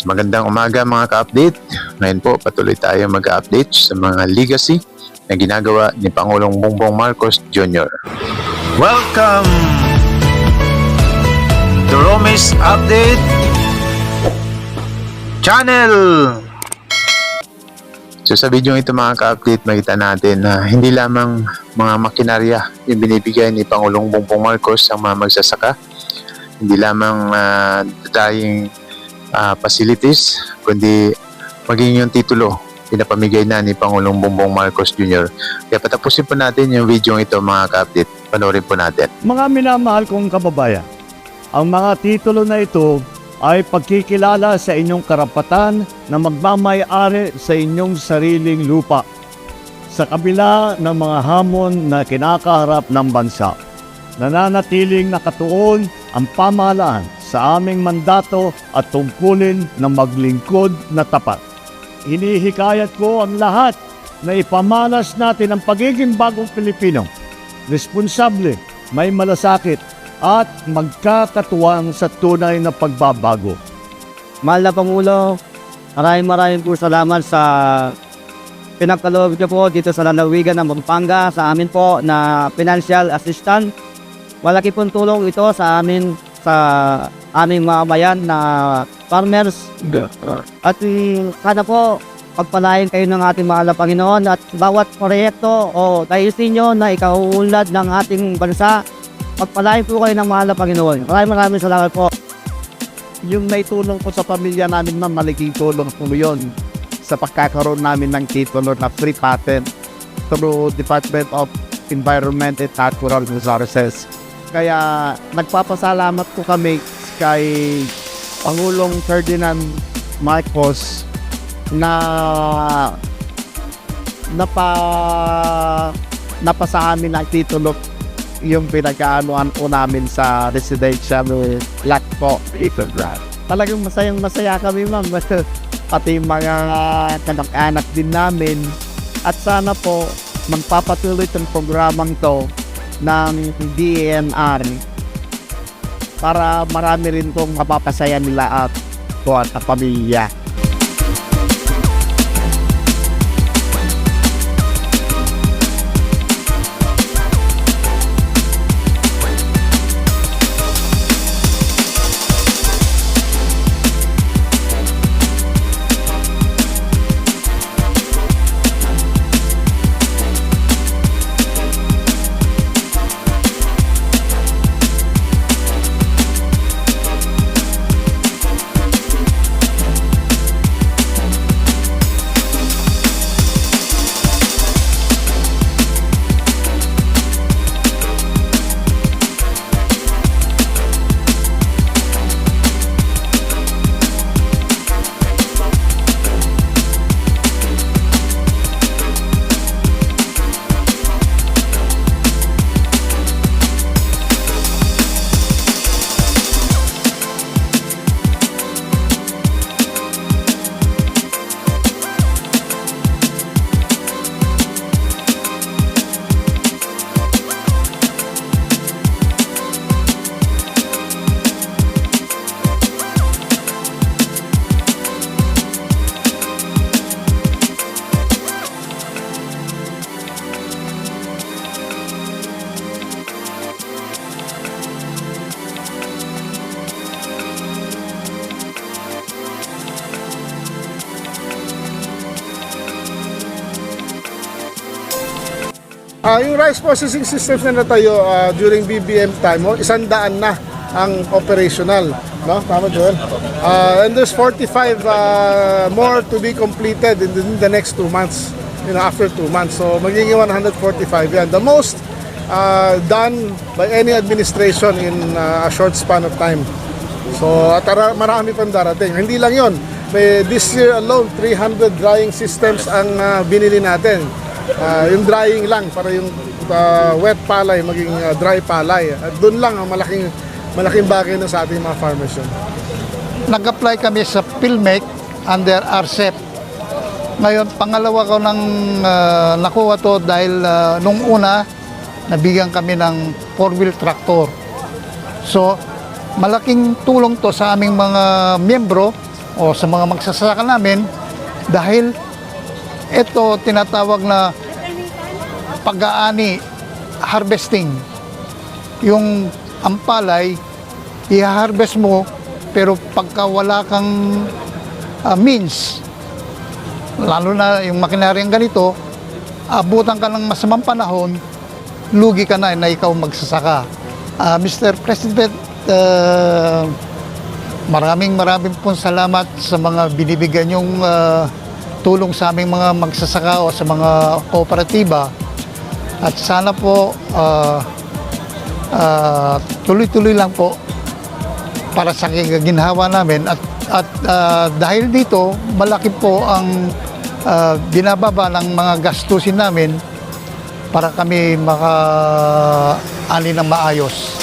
So, magandang umaga mga ka-update. Ngayon po patuloy tayo mag-update sa mga legacy na ginagawa ni Pangulong Bongbong Marcos Jr. Welcome to Romis Update Channel! So sa video ito mga ka-update, makita natin na hindi lamang mga makinarya yung binibigay ni Pangulong Bongbong Marcos sa mga magsasaka. Hindi lamang uh, tayong ah, facilities, kundi maging yung titulo pinapamigay na ni Pangulong Bongbong Marcos Jr. Kaya patapusin po natin yung video ito mga ka-update. Panoorin po natin. Mga minamahal kong kababayan, ang mga titulo na ito ay pagkikilala sa inyong karapatan na magmamay-ari sa inyong sariling lupa sa kabila ng mga hamon na kinakaharap ng bansa. Nananatiling nakatuon ang pamahalaan sa aming mandato at tungkulin na maglingkod na tapat. Hinihikayat ko ang lahat na ipamalas natin ang pagiging bagong Pilipino responsable, may malasakit, at magkakatuwang sa tunay na pagbabago. Mahal na Pangulo, maraming maraming po salamat sa pinagkaloob niyo po dito sa lalawigan ng Pampanga sa amin po na financial assistant. Malaki pong tulong ito sa amin sa aming mga bayan na farmers. At eh, sana po pagpalain kayo ng ating mahal na Panginoon at bawat proyekto o tayosin nyo na ikaulad ng ating bansa. Pagpalain po kayo ng mahal na Panginoon. Maraming maraming salamat po. yung naitulong po sa pamilya namin na malaking tulong po yun sa pagkakaroon namin ng titulo na free patent through Department of Environment and Natural Resources. Kaya nagpapasalamat po kami kay Pangulong Ferdinand Marcos na napa napasa amin ang titulo yung pinagkaanuan po namin sa residential lot po. Talagang masayang masaya kami ma'am. Pati mga kanak-anak din namin. At sana po magpapatuloy itong programang to ng DNR para marami rin pong mapapasaya nila at po at pamilya. Ah, yung rice processing systems na natayo ah, during BBM time, oh, isang daan na ang operational. No? Tama, Joel? Ah, and there's 45 ah, more to be completed in the, in the next two months. You know, after two months. So, magiging 145 yan. The most ah, done by any administration in ah, a short span of time. So, at ara- marami pang darating. Hindi lang yon. May, this year alone, 300 drying systems ang ah, binili natin. Ah, yung drying lang para yung ah, wet palay maging ah, dry palay. At doon lang ang malaking malaking bagay na sa ating mga farmers yun. nag-apply kami sa PhilMec under RCEP. Ngayon, pangalawa ko nang ah, nakuha to dahil ah, nung una, nabigyan kami ng four-wheel tractor. So, malaking tulong to sa aming mga miyembro o sa mga magsasaka namin dahil ito tinatawag na pag-aani, harvesting. Yung ampalay, i-harvest mo, pero pagka wala kang ah, means, lalo na yung makinaryang ganito, abutan ka ng masamang panahon, lugi ka na na ikaw magsasaka. Ah, Mr. President, ah, maraming maraming pong salamat sa mga binibigyan yung tulong sa aming mga magsasaka o sa mga kooperatiba. At sana po ah, ah, tuloy-tuloy lang po para sa ginhawa namin at at ah, dahil dito malaki po ang ah, binababa ng mga gastusin namin para kami maka ani ng maayos.